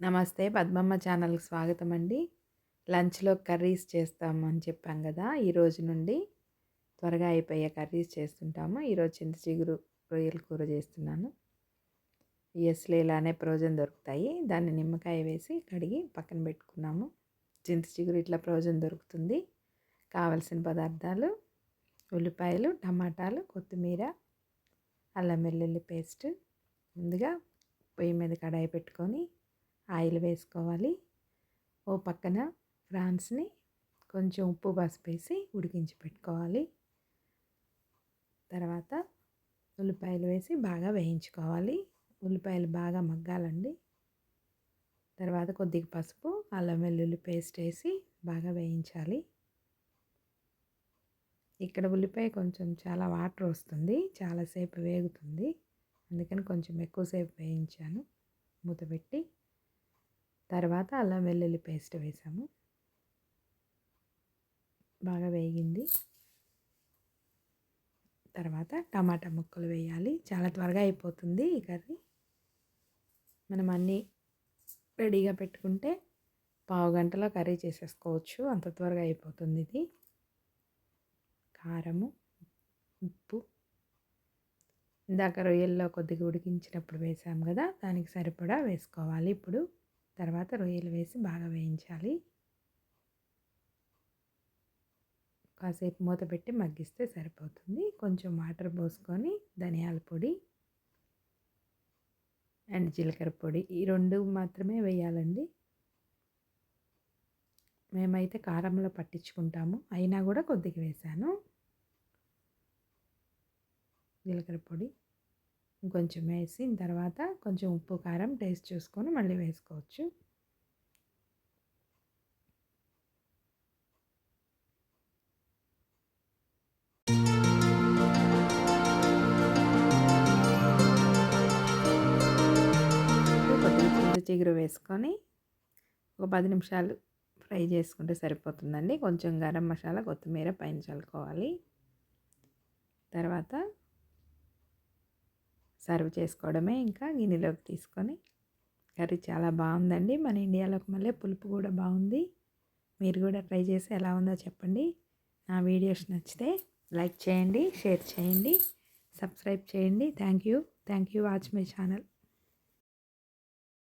నమస్తే పద్మమ్మ ఛానల్కి స్వాగతం అండి లంచ్లో కర్రీస్ చేస్తాము అని చెప్పాం కదా ఈరోజు నుండి త్వరగా అయిపోయే కర్రీస్ చేస్తుంటాము. ఈరోజు చింత చిగురు రొయ్యల కూర చేస్తున్నాను. ఎస్లో ఇలానే ప్రోజన్ దొరుకుతాయి. దాన్ని నిమ్మకాయ వేసి కడిగి పక్కన పెట్టుకున్నాము. చింత చిగురు ఇట్లా ప్రోజన్ దొరుకుతుంది. కావలసిన పదార్థాలు ఉల్లిపాయలు టమాటాలు కొత్తిమీర అల్లం వెల్లుల్లి పేస్ట్ ముందుగా పొయ్యి మీద కడాయి పెట్టుకొని ఆయిల్ వేసుకోవాలి. ఓ పక్కన ఫ్రాన్స్ని కొంచెం ఉప్పు పసుపు వేసి ఉడికించి పెట్టుకోవాలి. తర్వాత ఉల్లిపాయలు వేసి బాగా వేయించుకోవాలి. ఉల్లిపాయలు బాగా మగ్గాలండి. తర్వాత కొద్దిగా పసుపు అల్లం వెల్లుల్లి పేస్ట్ వేసి బాగా వేయించాలి. ఇక్కడ ఉల్లిపాయ కొంచెం చాలా వాటర్ వస్తుంది. చాలాసేపు వేగుతుంది. అందుకని కొంచెం ఎక్కువసేపు వేయించాను. మూత పెట్టి తర్వాత అల్లం వెల్లుల్లి పేస్ట్ వేసాము. బాగా వేగింది. తర్వాత టమాటా ముక్కలు వేయాలి. చాలా త్వరగా అయిపోతుంది ఈ కర్రీ. మనం అన్నీ రెడీగా పెట్టుకుంటే పావు గంటలో కర్రీ చేసేసుకోవచ్చు. అంత త్వరగా అయిపోతుంది ఇది. కారము ఉప్పు. ఇందాక రొయ్యల్లో కొద్దిగా ఉడికించినప్పుడు వేసాము కదా దానికి సరిపడా వేసుకోవాలి ఇప్పుడు. తర్వాత రొయ్యలు వేసి బాగా వేయించాలి. కాసేపు మూత పెట్టి మగ్గిస్తే సరిపోతుంది. కొంచెం వాటర్ పోసుకొని ధనియాల పొడి అండ్ జీలకర్ర పొడి ఈ రెండు మాత్రమే వేయాలండి. మేమైతే కారంలో పట్టించుకుంటాము. అయినా కూడా కొద్దిగా వేసాను. జీలకర్ర పొడి ఇంకొంచెం వేసిన తర్వాత కొంచెం ఉప్పు కారం టేస్ట్ చూసుకొని మళ్ళీ వేసుకోవచ్చు. చిగురు వేసుకొని ఒక పది నిమిషాలు ఫ్రై చేసుకుంటే సరిపోతుందండి. కొంచెం గరం మసాలా కొత్తిమీర పైన చల్లుకోవాలి. తర్వాత సర్వ్ చేసుకోవడమే ఇంకా గిన్నెలోకి తీసుకొని. కర్రీ చాలా బాగుందండి. మన ఇండియాలోకి మళ్ళీ పులుపు కూడా బాగుంది. మీరు కూడా ట్రై చేసి ఎలా ఉందో చెప్పండి. నా వీడియోస్ నచ్చితే లైక్ చేయండి షేర్ చేయండి సబ్స్క్రైబ్ చేయండి. Thank you. Thank you watch my channel.